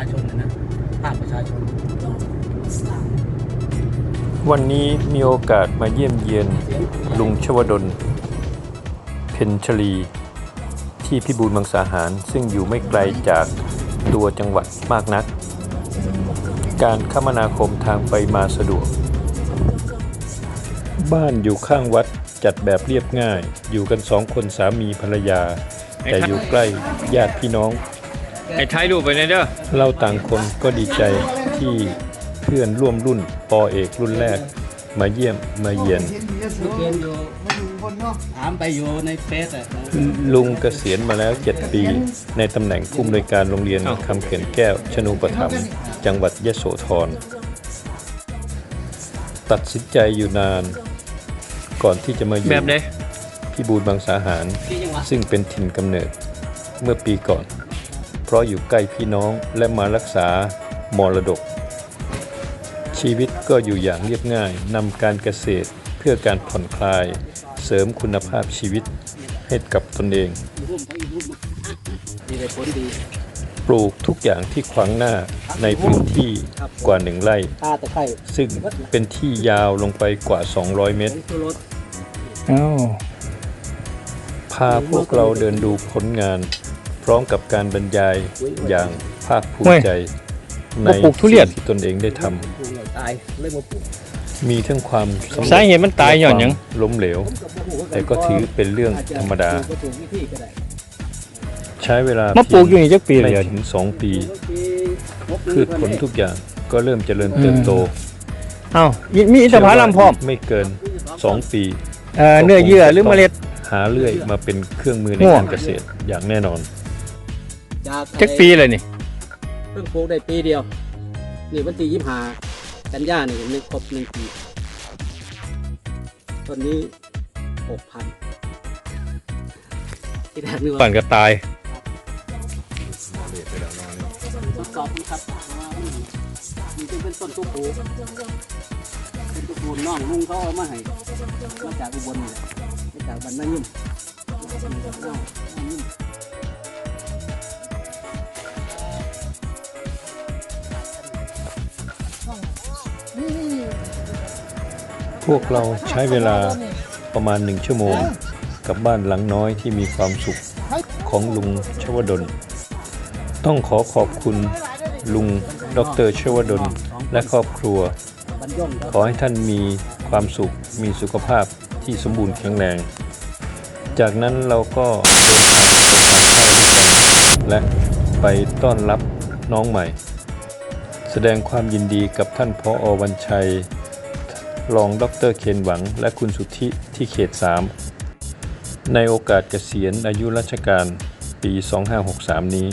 าชนนะนะภาคประชาชน วันนี้มีโอกาสมาเยี่ยมเยียนลุงชวดล เพนชลี ที่พิบูลมังสาหาร ซึ่งอยู่ไม่ไกลจากตัวจังหวัดมากนัก การคมนาคมทางไปมาสะดวก บ้านอยู่ข้างวัดจัดแบบเรียบง่าย อยู่กันสองคนสามีภรรยา แต่อยู่ใกล้ญาติพี่น้อง ไอ้ถ่ายรูปไปเนี่ยเด้อเราต่างคนก็ดีใจที่เพื่อนร่วมรุ่นปอเอกรุ่นแรก มาเยี่ยมมาเยียนเรียนอยู่ถามไปอยู่ในเฟซอะลุงเกษียณมาแล้ว 7 ปี ในตำแหน่งผู้อำนวยการโรงเรียนคำเขียนแก้ว ชนูปถัมภ์จังหวัดยโสธร ตัดสินใจอยู่นาน ก่อนที่จะมาอยู่แบบใดพิบูลบางสาหารที่จังหวัดซึ่งเป็นถิ่นกำเนิดเมื่อปีก่อน เพราะอยู่ใกล้พี่น้องและมารักษามรดก ชีวิตก็อยู่อย่างเรียบง่ายนำการเกษตรเพื่อการผ่อนคลาย เสริมคุณภาพชีวิตให้กับตนเองรุ่มเขาอีกรุ่มดีเลยผลดีปลูกทุกอย่างที่ขวางหน้าในพื้นที่กว่าหนึ่งไร่ตาตะไคร้ซึ่งเป็นที่ยาวลงไปกว่า 200 เมตรคือรถอ้าวพาพวกเราเดินดูผลงาน พร้อมกับการบรรยายอย่างภาคภูมิใจ ในมาปลูกทุเรียน สิ่งที่ตนเองได้ทปลูกใหญ่ตายเลยมาปลูกำมีทั้งความสำเร็จสาเหตุมันตายหย่อนหยัง และความล้มเหลวแต่ก็ถือเป็นเรื่องธรรมดาปลูกวิธีก็ได้ใช้เวลามาปลูกอยู่นี่จักปีไม่เลยถึง2ปีบางทีพืชผลทุกอย่างก็เริ่มเจริญเติบโตอ้าวมีมีอินทผลัมพร้อมไม่เกิน2ปี เอ่อเนื้อเยื่อหรือเมล็ด หาเลื่อยมาเป็นเครื่องมือในโอ้การเกษตรอย่างแน่นอน จากจักปีเลยนี่เพิ่งปลูกได้ปีเดียว นี่วันที่ยี่ห้ากันยานี่หนึ่งครบหนึ่งปีต้นนี้หกพันที่แรกนึกว่าปั่นก็ตายทดสอบดูครับว่ามันมันจะเป็นต้นตุกปูเป็นตุกปูน้องลุงเขาเอามาให้มาจากอุบลนี่แหละมาจากบ้านนายิ่มน้องน้องยิ่ม วกเราใช้เวลาประมาณหนึ่งชั่วโมง กับบ้านหลังน้อยที่มีความสุขของลุงชวดล ต้องขอขอบคุณลุงดรชวดลและครอบครัว ขอให้ท่านมีความสุขมีสุขภาพที่สมบูรณ์แข็งแรง จากนั้นเราก็เดินทางไปทานข้าวด้วยกันและไปต้อนรับน้องใหม่ แสดงความยินดีกับท่านพออวันชัย รองดรเคนหวัง และคุณสุทธิที่เขต 3 ในโอกาสเกษียณอายุราชการปี 2563 นี้